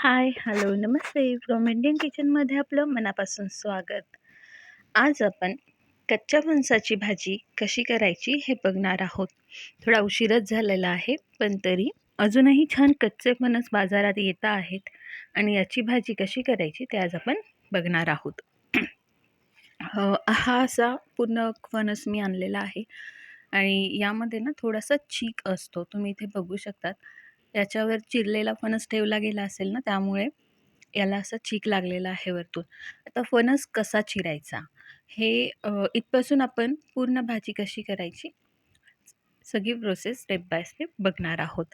हाय, hello, नमस्ते. From Indian किचनमध्ये आपलं मनापासून स्वागत. आज आपण कच्च्या फणसाची भाजी कशी करायची हे बघणार आहोत. थोडा उशीरच झालेला आहे, पण तरी अजूनही छान कच्चे फणस बाजारात येत आहेत आणि याची भाजी कशी करायची ते आज आपण बघणार आहोत. हा असा पूर्ण फणस मी आणलेला आहे आणि यामध्ये ना थोडासा चीक असतो. तुम्ही इथे बघू शकतात. याच्यावर चिरलेला फणस ठेवला गेला असेल ना, त्यामुळे याला असा चीक लागलेला आहे वरतून. आता फणस कसा चिरायचा? हे इथपासून आपण पूर्ण भाजी कशी करायची, सगळी प्रोसेस स्टेप बाय स्टेप बघणार आहोत.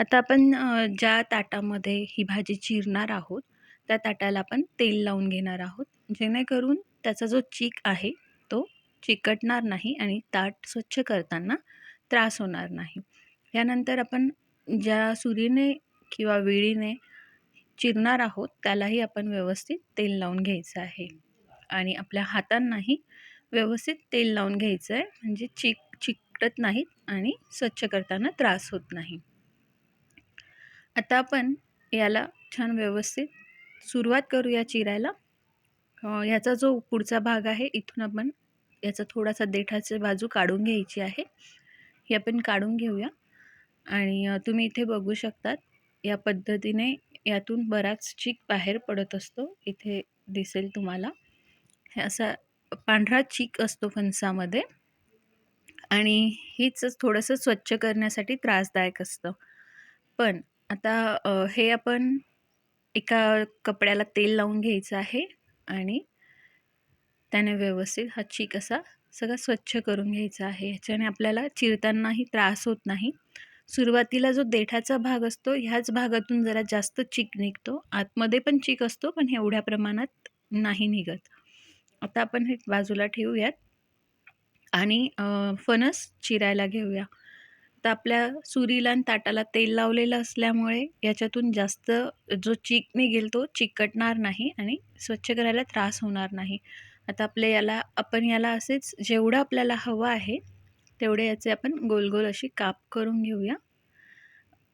आता आपण ज्या ताटामध्ये ही भाजी चिरणार आहोत, त्या ताटाला आपण तेल लावून घेणार आहोत, जेणेकरून त्याचा जो चीक आहे, तो चिकटणार नाही आणि ताट स्वच्छ करताना त्रास होणार नाही. यानंतर आपण ज्या सुरीने किंवा विळीने चिरणार आहोत त्यालाही आपण व्यवस्थित तेल लावून घ्यायचं आहे. आणि आपल्या हातांनाही व्यवस्थित तेल लावून घ्यायचं आहे. म्हणजे चिक चिकटत नाहीत आणि स्वच्छ करताना त्रास होत नाही. आता आपण याला छान व्यवस्थित सुरुवात करूया चिरायला. याचा जो पुढचा भाग आहे इथून आपण याचा थोडासा देठाची बाजू काढून घ्यायची आहे. ही आपण काढून घेऊया. आणि तुम्ही इथे बघू शकतात या पद्धतीने यातून बराच चीक बाहेर पडत असतो इथे दिसेल तुम्हाला. हे असा पांढरा चीक असतो फणसामध्ये आणि हीच थोडंसं स्वच्छ करण्यासाठी त्रासदायक असतं. पण आता हे आपण एका कपड्याला तेल लावून घ्यायचं आहे आणि त्याने व्यवस्थित हा चीक असा सगळं स्वच्छ करून घ्यायचा आहे. ह्याच्याने आपल्याला चिरतानाही त्रास होत नाही. सुरुवातीला जो देठाचा भाग असतो ह्याच भागातून जरा जास्त चीक निघतो. आतमध्ये पण चीक असतो पण एवढ्या प्रमाणात नाही निघत. आता आपण हे बाजूला ठेवूयात. आणि फणस चिरायला घेऊया. तर आपल्या सुरीला आणि ताटाला तेल लावलेलं असल्यामुळे याच्यातून जास्त जो चीक निघेल तो चिकटणार नाही आणि स्वच्छ करायला त्रास होणार नाही. आता आपल्या याला आपण याला असेच जेवढं आपल्याला हवं आहे तेवढे याचे आपण गोल गोल अशी काप करून घेऊया.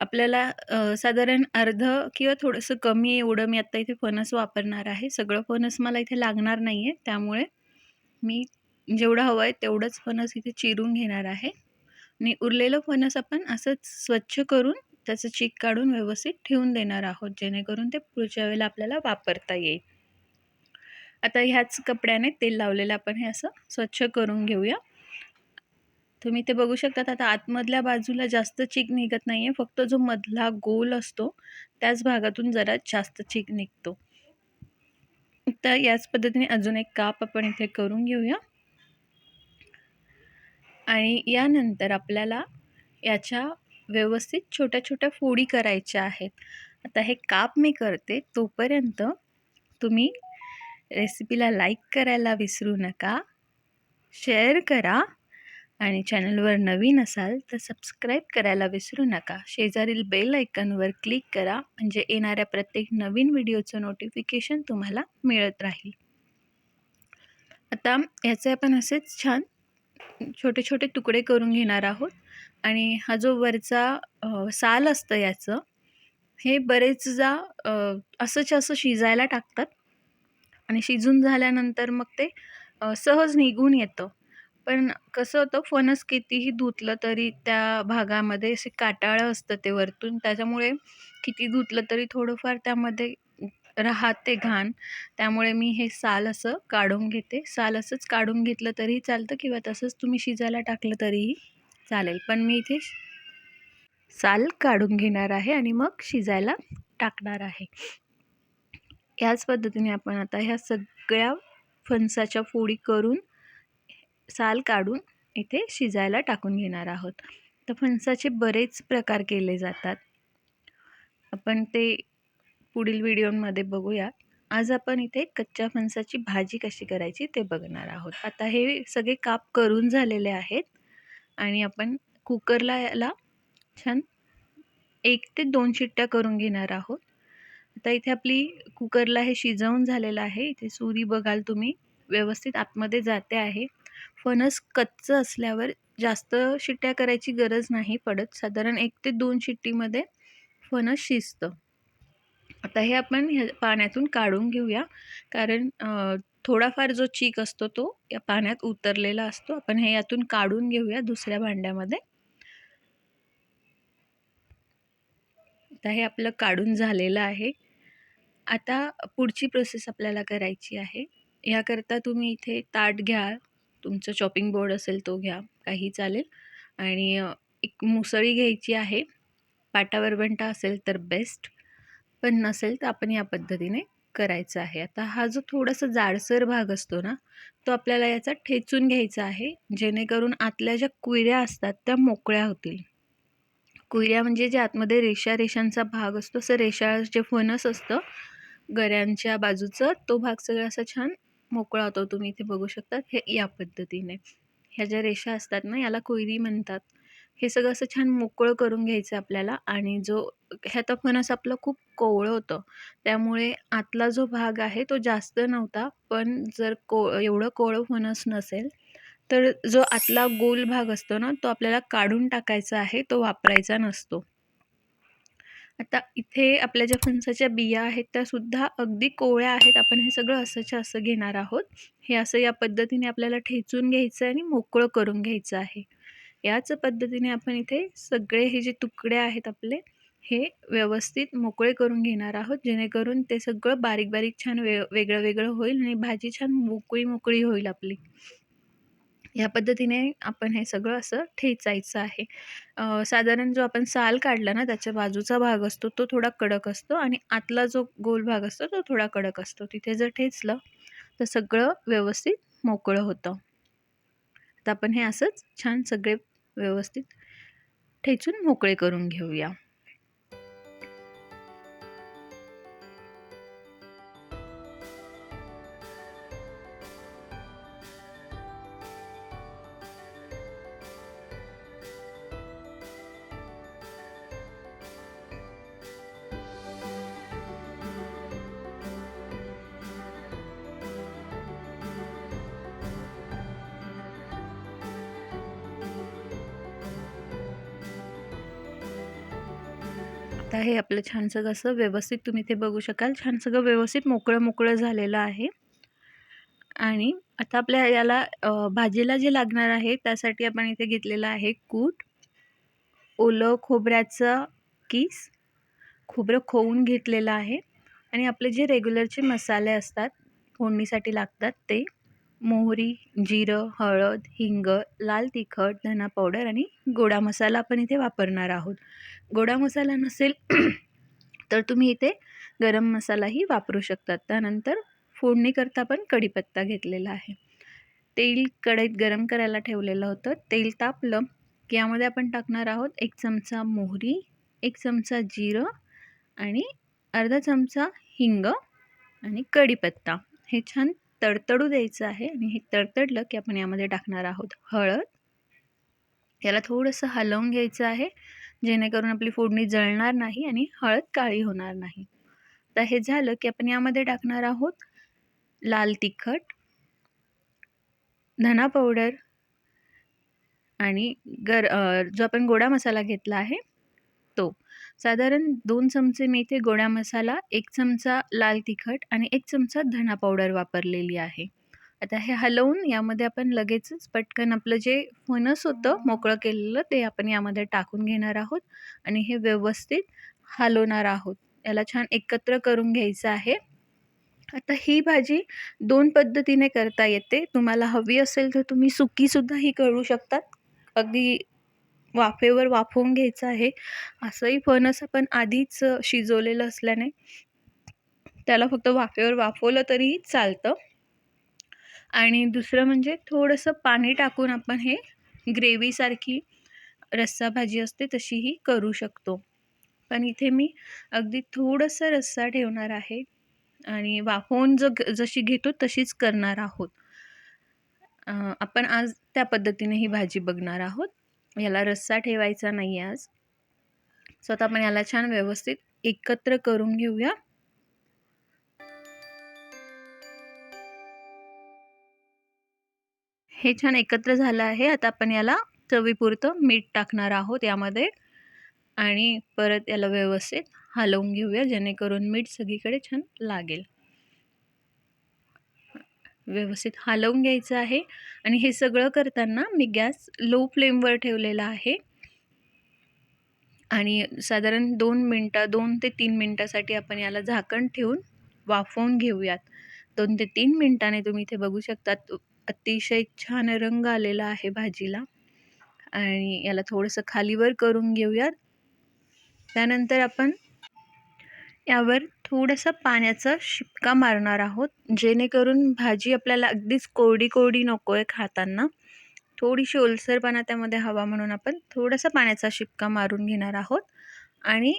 आपल्याला साधारण अर्ध किंवा थोडंसं कमी एवढं मी आत्ता इथे फणस वापरणार आहे. सगळं फणस मला इथे लागणार नाही आहे त्यामुळे मी जेवढं हवं आहे तेवढंच फणस इथे चिरून घेणार आहे. आणि उरलेलं फणस आपण असंच स्वच्छ करून त्याचं चीक काढून व्यवस्थित ठेवून देणार आहोत जेणेकरून ते पुढच्या वेळेला आपल्याला वापरता येईल. आता ह्याच कपड्याने तेल लावलेलं आपण हे असं स्वच्छ करून घेऊया. तुम्ही ते बघू शकतात. आता आतमधल्या बाजूला जास्त चीक निघत नाही आहे फक्त जो मधला गोल असतो त्याच भागातून जरा जास्त चीक निघतो. तर याच पद्धतीने अजून एक काप आपण इथे करून घेऊया. आणि यानंतर आपल्याला याच्या व्यवस्थित छोट्या छोट्या फोडी करायच्या आहेत. आता हे काप मी करते तोपर्यंत तुम्ही रेसिपीला लाईक करायला विसरू नका. शेअर करा. आणि चॅनलवर नवीन असाल तर सबस्क्राईब करायला विसरू नका. शेजारील बेल ऐकनवर क्लिक करा म्हणजे येणाऱ्या प्रत्येक नवीन व्हिडिओचं नोटिफिकेशन तुम्हाला मिळत राहील. आता याचे आपण असेच छान छोटे छोटे तुकडे करून घेणार आहोत. आणि हा जो वरचा साल असतं याचं हे बरेचदा असंच असं शिजायला टाकतात. आणि शिजून झाल्यानंतर मग ते सहज निघून येतं. पण कसं होतं फणस कितीही धुतलं तरी त्या भागामध्ये असे काटाळं असतं ते वरतून. त्याच्यामुळे किती धुतलं तरी थोडंफार त्यामध्ये राहते घाण. त्यामुळे मी हे साल असं काढून घेते. साल असंच काढून घेतलं तरीही चालतं किंवा तसंच तुम्ही शिजायला टाकलं तरीही चालेल. पण मी इथे साल काढून घेणार आहे आणि मग शिजायला टाकणार आहे. याच पद्धतीने आपण आता ह्या सगळ्या फणसाच्या फोडी करून साल काढून इथे शिजायला टाकून घेणार आहोत. तर फणसाचे बरेच प्रकार केले जातात. आपण ते पुढील व्हिडिओमध्ये बघूया. आज आपण इथे कच्च्या फणसाची भाजी कशी करायची ते बघणार आहोत. आता हे सगळे काप करून झालेले आहेत आणि आपण कुकरला याला छान एक ते दोन शिट्ट्या करून घेणार आहोत. आता इथे आपली कुकरला हे शिजवून झालेलं आहे. इथे सुरी बघाल तुम्ही. व्यवस्थित आतमध्ये जाते आहे. फणस कच्चं असल्यावर जास्त शिट्ट्या करायची गरज नाही पडत. साधारण एक ते दोन शिट्टीमध्ये फणस शिजतं. आता हे आपण ह्या पाण्यातून काढून घेऊया. कारण थोडाफार जो चीक असतो तो या पाण्यात उतरलेला असतो. आपण हे यातून काढून घेऊया दुसऱ्या भांड्यामध्ये. आता हे आपलं काढून झालेलं आहे. आता पुढची प्रोसेस आपल्याला करायची आहे. याकरता तुम्ही इथे ताट घ्या तुमचं चॉपिंग बोर्ड असेल तो घ्या काही चालेल. आणि एक मुसळी घ्यायची आहे. पाटावरवंटा असेल तर बेस्ट पण नसेल तर आपण या पद्धतीने करायचं आहे. आता हा जो थोडासा जाडसर भाग असतो ना तो आपल्याला याचा ठेचून घ्यायचा आहे. जेणेकरून आतल्या ज्या कुयऱ्या असतात त्या मोकळ्या होतील. कुयऱ्या म्हणजे जे आतमध्ये रेषा रेषांचा भाग असतो असं रेषा जे फणस असतं गऱ्यांच्या बाजूचं तो भाग सगळा असा छान मोकळा होतो तुम्ही इथे बघू शकता हे या पद्धतीने. ह्या ज्या रेषा असतात ना याला कोयरी म्हणतात. हे सगळं असं छान मोकळं करून घ्यायचं आपल्याला आणि जो ह्याचा फणस आपलं खूप कोवळं होतं. त्यामुळे आतला जो भाग आहे तो जास्त नव्हता पण जर को एवढं कोवळं फणस नसेल तर जो आतला गोल भाग असतो ना तो आपल्याला काढून टाकायचा आहे तो वापरायचा नसतो. आता इथे आपल्या ज्या फणसाच्या बिया आहेत त्या सुद्धा अगदी कोवळ्या आहेत. आपण हे सगळं असंच्या असं घेणार आहोत. हे असं या पद्धतीने आपल्याला ठेचून घ्यायचं आहे आणि मोकळं करून घ्यायचं आहे. याच पद्धतीने आपण इथे सगळे हे जे तुकडे आहेत आपले हे व्यवस्थित मोकळे करून घेणार आहोत. जेणेकरून ते सगळं बारीक बारीक छान वे वेगळं वेगळं होईल आणि भाजी छान मोकळी मोकळी होईल आपली. ह्या पद्धतीने आपण हे सगळं असं ठेचायचं आहे. साधारण जो आपण साल काढला ना त्याच्या बाजूचा भाग असतो तो थोडा कडक असतो आणि आतला जो गोल भाग असतो तो थोडा कडक असतो. तिथे जर ठेचलं तर सगळं व्यवस्थित मोकळं होतं. तर आपण हे असंच छान सगळे व्यवस्थित ठेचून मोकळे करून घेऊया. आता हे आपलं छान सगळं. असं व्यवस्थित तुम्ही ते बघू शकाल. छान सगळं व्यवस्थित मोकळं मोकळं झालेलं आहे. आणि आता आपल्या याला भाजीला जे लागणार आहे त्यासाठी आपण इथे घेतलेलं आहे कूट. ओलं खोबऱ्याचं किस. खोबरं खोवून घेतलेलं आहे. आणि आपले जे रेग्युलरचे मसाले असतात फोडणीसाठी लागतात ते. मोहरी जिरं हळद हिंग लाल तिखट धना पावडर आणि गोडा मसाला आपण इथे वापरणार आहोत. गोडा मसाला नसेल तर तुम्ही इथे गरम मसालाही वापरू शकतात. त्यानंतर फोडणीकरता पण कढीपत्ता घेतलेला आहे. तेल कढईत गरम करायला ठेवलेलं होतं. तेल तापलं की यामध्ये आपण टाकणार आहोत एक चमचा मोहरी एक चमचा जिरं आणि अर्धा चमचा हिंग आणि कढीपत्ता. हे छान तडतडू द्यायचं आहे आणि हे तडतडलं की आपण यामध्ये टाकणार आहोत हळद. याला थोडंसं हलवून घ्यायचं आहे. जेणेकरून आपली फोडणी जळणार नाही आणि हळद काळी होणार नाही. तर हे झालं की आपण यामध्ये टाकणार आहोत लाल तिखट धना पावडर आणि गर जो आपण गोडा मसाला घेतला आहे तो. साधारण दोन चमचे मी इथे गोडा मसाला एक चमचा लाल तिखट आणि एक चमचा धना पावडर वापरलेली आहे. आता हे हलवून यामध्ये आपण लगेचच पटकन आपलं जे फणस होतं मोकळं केलेलं ते आपण यामध्ये टाकून घेणार आहोत आणि हे व्यवस्थित हलवणार आहोत. याला छान एकत्र करून घ्यायचं आहे. आता ही भाजी दोन पद्धतीने करता येते. तुम्हाला हवी असेल तर तुम्ही सुकीसुद्धा ही करू शकतात. अगदी वाफेवर वाफवून घ्यायचं आहे. असंही फणस आपण आधीच शिजवलेलं असल्याने त्याला फक्त वाफेवर वाफवलं तरीही चालतं. आणि दुसरं म्हणजे थोडंसं पाणी टाकून आपण हे ग्रेव्हीसारखी रस्सा भाजी असते तशीही करू शकतो. पण इथे मी अगदी थोडंसं रस्सा ठेवणार आहे आणि वाफवून ज जशी घेतो तशीच करणार आहोत. आपण आज त्या पद्धतीने ही भाजी बघणार आहोत. याला रस्सा ठेवायचा नाही आज. सो आता आपण याला छान व्यवस्थित एकत्र करून घेऊया. हे छान एकत्र झालं आहे. आता आपण याला चवीपुरतं मीठ टाकणार आहोत यामध्ये. आणि परत याला व्यवस्थित हलवून घेऊया जेणेकरून मीठ सगळीकडे छान लागेल. व्यवस्थित हलवून घ्यायचं आहे. आणि हे सगळं करताना मी गॅस लो फ्लेमवर ठेवलेला आहे. आणि साधारण दोन मिनटं दोन ते तीन मिनटासाठी आपण याला झाकण ठेवून वाफवून घेऊयात. दोन ते तीन मिनटाने तुम्ही इथे बघू शकतात अतिशय छान रंग आलेला आहे भाजीला. आणि याला थोडंसं खालीवर करून घेऊयात. त्यानंतर आपण यावर थोडंसं पाण्याचा शिपका मारणार आहोत. जेणेकरून भाजी आपल्याला अगदीच कोरडी कोरडी नको आहे खाताना. थोडीशी ओलसरपणा त्यामध्ये हवा म्हणून आपण थोडासा पाण्याचा शिपका मारून घेणार आहोत. आणि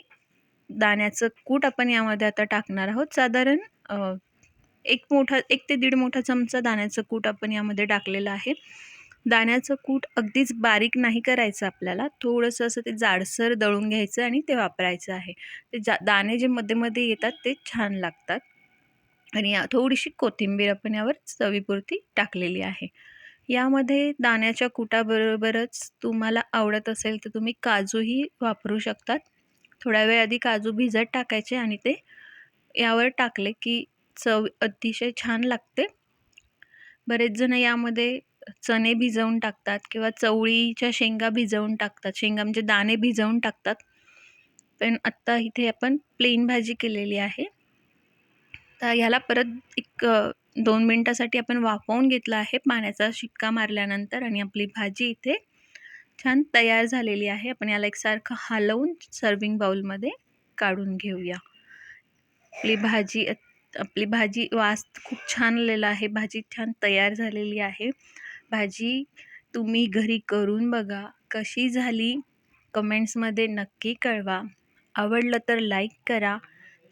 दाण्याचं कूट आपण यामध्ये आता टाकणार आहोत. साधारण एक मोठा एक ते दीड मोठा चमचा दाण्याचं कूट आपण यामध्ये टाकलेलं आहे. दाण्याचं कूट अगदीच बारीक नाही करायचं आपल्याला. थोडंसं असं ते जाडसर दळून घ्यायचं आणि ते वापरायचं आहे. ते जा दाणे जे मध्ये मध्ये येतात ते छान लागतात. आणि थोडीशी कोथिंबीर आपण यावर चवीपुरती टाकलेली आहे. यामध्ये दाण्याच्या कुटाबरोबरच तुम्हाला आवडत असेल तर तुम्ही काजूही वापरू शकतात. थोड्या वेळ आधी काजू भिजत टाकायचे आणि ते यावर टाकले की चव अतिशय छान लागते. बरेच जण यामध्ये चणे भिजवून टाकतात किंवा चवळीच्या शेंगा भिजवून टाकतात. शेंगा म्हणजे दाणे भिजवून टाकतात. पण आत्ता इथे आपण प्लेन भाजी केलेली आहे. तर ह्याला परत एक दोन मिनटासाठी आपण वाफवून घेतलं आहे पाण्याचा शिक्का मारल्यानंतर आणि आपली भाजी इथे छान तयार झालेली आहे. आपण याला एकसारखं हलवून सर्विंग बाउलमध्ये काढून घेऊया. आपली भाजी आपली भाजी वास खूप छान आलेला आहे. भाजी छान तयार झालेली आहे. भाजी तुम्ही घरी करून बघा. कशी झाली? कमेंट्समध्ये नक्की कळवा. आवडलं तर लाईक करा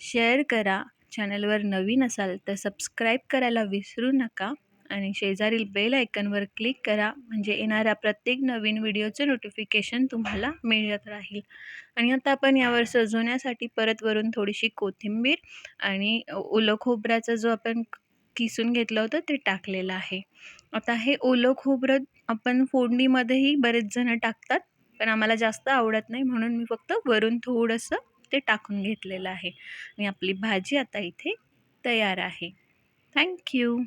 शेअर करा. चॅनलवर नवीन असाल तर सबस्क्राईब करायला विसरू नका. आणि शेजारील बेल आयकनवर क्लिक करा. म्हणजे येणाऱ्या प्रत्येक नवीन व्हिडिओचं नोटिफिकेशन तुम्हाला मिळत राहील. आणि आता आपण यावर सजवण्यासाठी परत वरून थोडीशी कोथिंबीर आणि ओलं खोबऱ्याचा जो आपण किसून घेतलं होतं ते टाकलेलं आहे. आता हे ओलं खोबरं आपण फोडणीमध्येही बरेच जण टाकतात. पण आम्हाला जास्त आवडत नाही म्हणून मी फक्त वरून थोडंसं ते टाकून घेतलेलं आहे. आणि आपली भाजी आता इथे तयार आहे. थँक्यू